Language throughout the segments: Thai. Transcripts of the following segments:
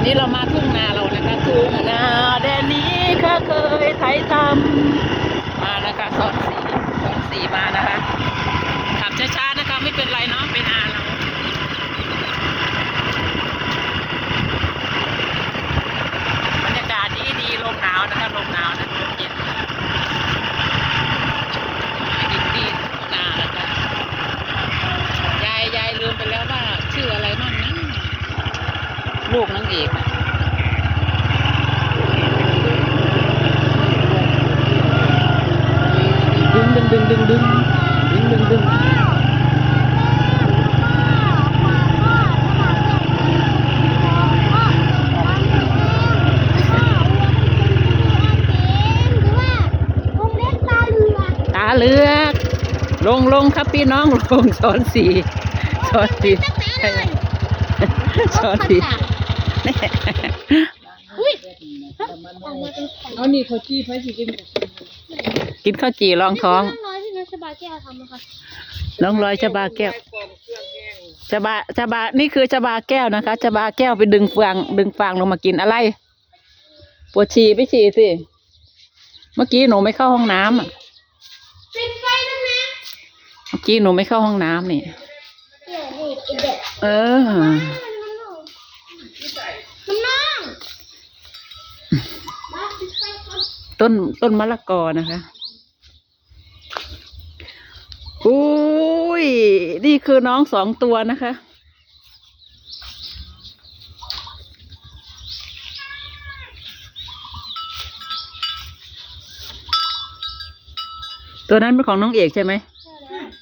อนนี้เรามาทุ่งนาเรานะคะทุ่งนาแดนนี้ข้าเคยไถทำมานะคะสอนสีสอนสีมานะคะขับช้าๆนะคะไม่เป็นไรเนาะเป็นอาเราบรรยากาศดีดีลมหนาวนะคะลมหนาวนะลมเย็นดีดีทุ่งนานะคะยายยายลืมไปแล้วว่าชื่ออะไรบ้างนะ ลูกนางเอกอะดึงดึงดึงดึงดึงดึงดึงดึงตาเลือกลงลงครับพี่น้องลงสอนสีสอนสีสอนสี เอานี่เขาจี้ไฟสิกินกินข้าวจี่รองท้อง ร้อยที่นัชบาแก้วทำนะคะน้องลอยชะบาแก้วชะบาชะบานี่คือชะบาแก้วนะคะชะบาแก้วไปดึงฟางดึงฟางลงมากินอะไร ปวดฉี่ไปฉี่สิ เมื่อกี้หนูไม่เข้าห้องน้ำอะปิดไฟแล้วนะเมื่อกี้หนูไม่เข้าห้องน้ำนี่เดี๋ยวนี่ไอเด็กเออมั นน้องมาปิดไฟก่อนต้นต้นมะละกอนะคะอุ้ย นี่คือน้องสองตัวนะคะ ตัวนั้นเป็นของน้องเอกใช่ไหม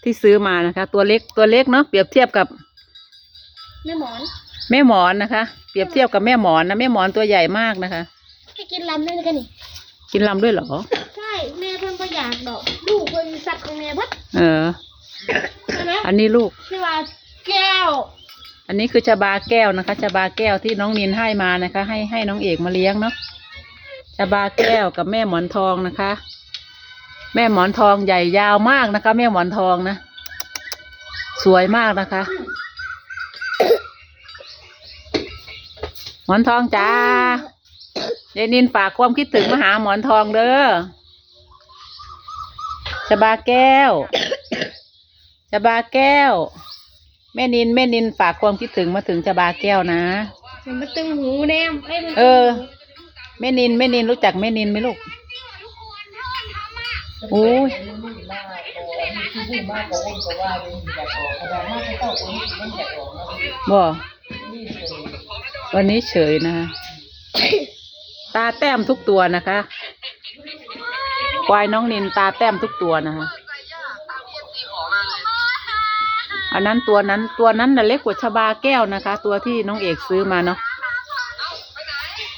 ที่ซื้อมานะคะ ตัวเล็กตัวเล็กเนาะเปรียบเทียบกับแม่หมอน แม่หมอนนะคะ เปรียบเทียบกับแม่หมอนนะแม่หมอนตัวใหญ่มากนะคะให้กินลำด้วยกันนี่กินลำด้วยเหรอ ใช่แม่เพิ่นก็อยากดอกลูกเพิ่นสัตว์ของแม่เบัดเออ ใช่ไหมอันนี้ลูก ชื่อว่าแก้วอันนี้คือชาบาแก้วนะคะชาบาแก้วที่น้องนินให้มานะคะ ให้ให้น้องเอกมาเลี้ยงเนาะชาบาแก้วกับแม่หมอนทองนะคะ แม่หมอนทองใหญ่ยาวมากนะคะ แม่หมอนทองนะ สวยมากนะคะ หมอนทองจ้ายายนินฝากความคิดถึงมาหาหมอนทองเด้อชาบาแก้วชาบาแก้ว แม่นิน แม่นินฝากความคิดถึงมาถึงชาบาแก้วนะมันมาตึงหูแนมไอ้มันเออ แม่นิน แม่นินรู้จักแม่นินไหมลูกโอ้ยบ่ วันนี้เฉยนะคะตาแต้มทุกตัวนะคะควายน้องนินตาแต้มทุกตัวนะคะอันนั้นตัวนั้นตัวนั้นน่ะเล็กกว่าชบาแก้วนะคะ ตัวที่น้องเอกซื้อมาเนาะ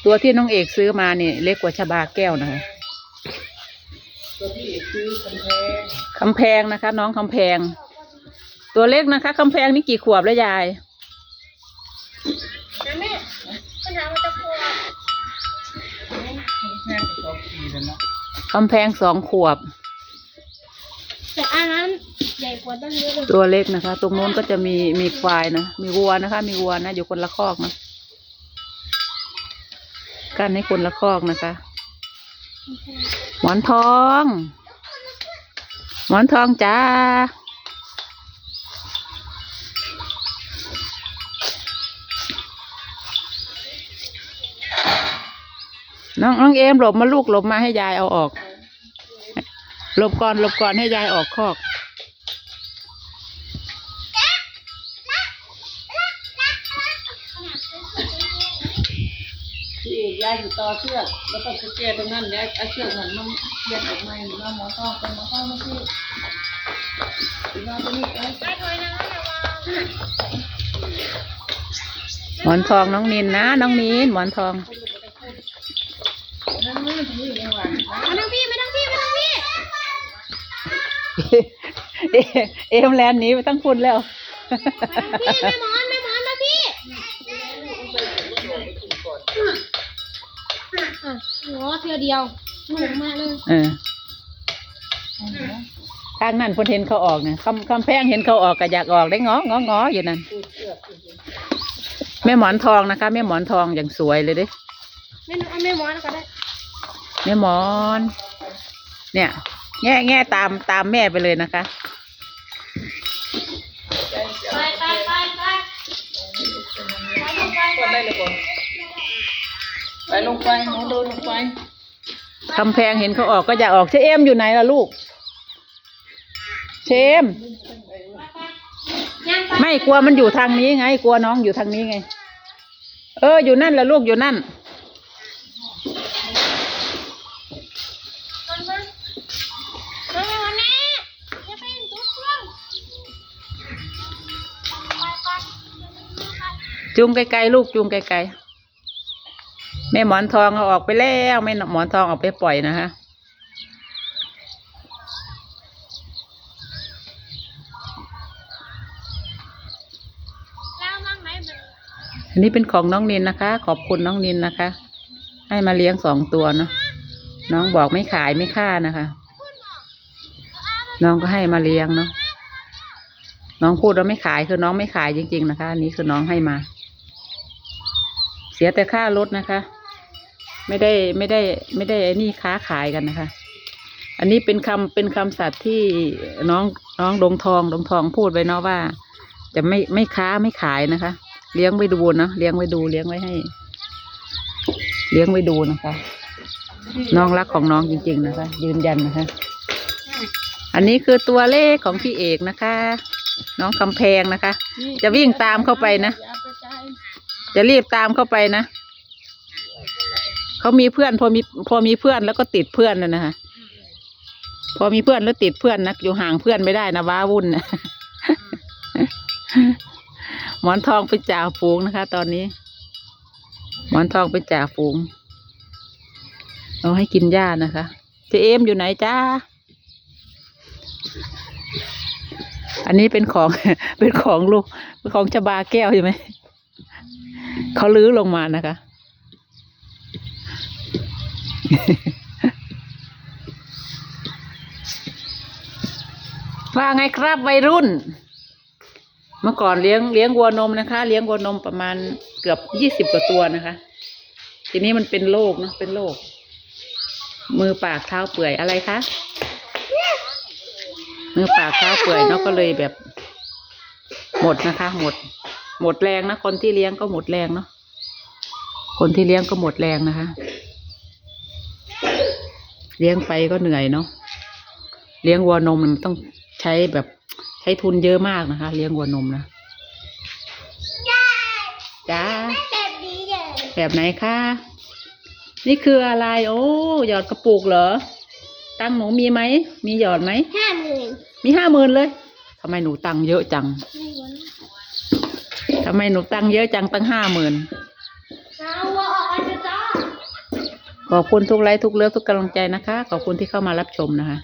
ตัวที่น้องเอกซื้อมาเนี่ยเล็กกว่าชบาแก้วนะคะตัวที่ซื้อคำแพงคำแพงนะคะ น้องคำแพง ตัวเล็กนะคะคำแพงนี่กี่ขวบแล้วยาย นะแม่ปัญหามันจะกลัว คำแพง กับสองปีแล้วเนาะคำแพงสองขวบ แต่อันนั้นใหญ่กว่าตั้งเยอะเลยตัวเล็กนะคะ ตรงโน้นก็จะมีมีควายนะ มีวัวนะคะ มีวัวนะอยู่คนละคอกนะกันให้คนละคอกนะคะ หมอนทอง หมอนทองจ้า น้องน้องเอมหลบมาลูกหลบมาให้ยายเอาออกหลบก่อนหลบก่อนให้ยายออกคอกที่ยายอยู่ต่อเชือกแล้วก็กุญแจตรงนั้นยายเอาเชือกหันมาเลียดออกมาหรือว่าหมอต้องเป็นหมอต้องมาที่หรือว่าตัวนี้ไปไอ้ถอยนะแต่ว่าหมอนทองน้องนินนะ น้องนินหมอนทอง นั่นนี่ที่นี่ยังหวาน ไม่ต้องพี่ไม่ต้องพี่ไม่ต้องพี่ เอเอมแลนด์หนี้ไปตั้งคุณแล้ว แม่หมอนแม่หมอนมาพี่อะหัวเทียเดียวหนุกมมากเลยเออทางนั้นคนเห็นเขาออกเนี่ยคำคำแพงเห็นเขาออกก็อยากออกได้งององออยู่นั่นแม่หมอนทองนะคะแม่หมอนทองอย่างสวยเลยเด้ไม่รู้เอาไม่มอนก็ได้แม่หมอน เนี่ย แง่แง่ตามตามแม่ไปเลยนะคะ เลยก่อนไปลงไปหนูเดินลงไปคำแพงเห็นเขาออกก็อยากออกเชเอมอยู่ไหนล่ะลูก เชมย่างไปไม่กลัวมันอยู่ทางนี้ไง กลัวน้องอยู่ทางนี้ไง เอออยู่นั่นล่ะลูกอยู่นั่น จูงไกลๆลูกจูงไกลๆแม่หมอนทองเอาออกไปแล้วแม่หมอนทองเออกไปปล่อยนะคะอันนี้เป็นของน้องนินนะคะ ขอบคุณน้องนินนะคะ ให้มาเลี้ยงสองตัวเนาะน้องบอกไม่ขายไม่ค่านะคะ น้องก็ให้มาเลี้ยงเนาะน้องพูดว่าไม่ขายคือน้องไม่ขายจริง ๆ นะคะ อันนี้คือน้องให้มา สียแต่ค่ารถนะคะ ไม่ได้ไม่ได้ไม่ได้ไอ้นี่ค้าขายกันนะคะ อันนี้เป็นคำเป็นคำสัตว์ที่น้องน้องดงทองดงทองพูดไว้เนาะว่า จะไม่ไม่ค้าไม่ขายนะคะ เลี้ยงไว้ดูนะเลี้ยงไว้ดูเลี้ยงไว้ให้ เลี้ยงไว้ดูนะคะ น้องรักของน้องจริง ๆ นะคะ ยืนยันนะคะ อันนี้คือตัวเลขของพี่เอกนะคะ น้องคำแพงนะคะ จะวิ่งตามเข้าไปนะ จะรีบตามเข้าไปนะเขามีเพื่อนพอมีพอมีเพื่อนแล้วก็ติดเพื่อนนะนะคะพอมีเพื่อนแล้วติดเพื่อนนะอยู่ห่างเพื่อนไม่ได้นะว้าวุ่นนะหมอนทองเป็นจ่าฝูงนะคะ ตอนนี้ หมอนทองเป็นจ่าฝูงเราให้กินหญ้านะคะเจเอมอยู่ไหนจ้าอันนี้เป็นของเป็นของลูกเป็นของชบาแก้วใช่ไหม เขาลื้อลงมานะคะ ว่าไงครับวัยรุ่น เมื่อก่อนเลี้ยงเลี้ยงวัวนมนะคะ เลี้ยงวัวนมประมาณเกือบยี่สิบกว่าตัวนะคะ ทีนี้มันเป็นโรคเนอะเป็นโรคมือปากเท้าเปื่อยอะไรคะมือปากเท้าเปื่อยเนาะก็เลยแบบ หมดนะคะ หมด หมดแรงนะคนที่เลี้ยงก็หมดแรงเนาะคนที่เลี้ยงก็หมดแรงนะคะ เลี้ยงไปก็เหนื่อยเนาะเลี้ยงวัวนมมันต้องใช้แบบใช้ทุนเยอะมากนะคะ เลี้ยงวัวนมนะจ้าแบบนี้เลยแบบไหนคะนี่คืออะไร โอ้หยอดกระปุกเหรอ ตังค์หนูมีไหม มีหยอดไหมห้าหมื่นมีห้าหมื่นเลยทำไมหนูตังค์เยอะจังไม่รู้นะทำไมหนูตังเยอะจังตั้งห้าหมื่นขอบคุณทุกไลค์ทุกเลิฟทุกกำลังใจนะคะ ขอบคุณที่เข้ามารับชมนะคะ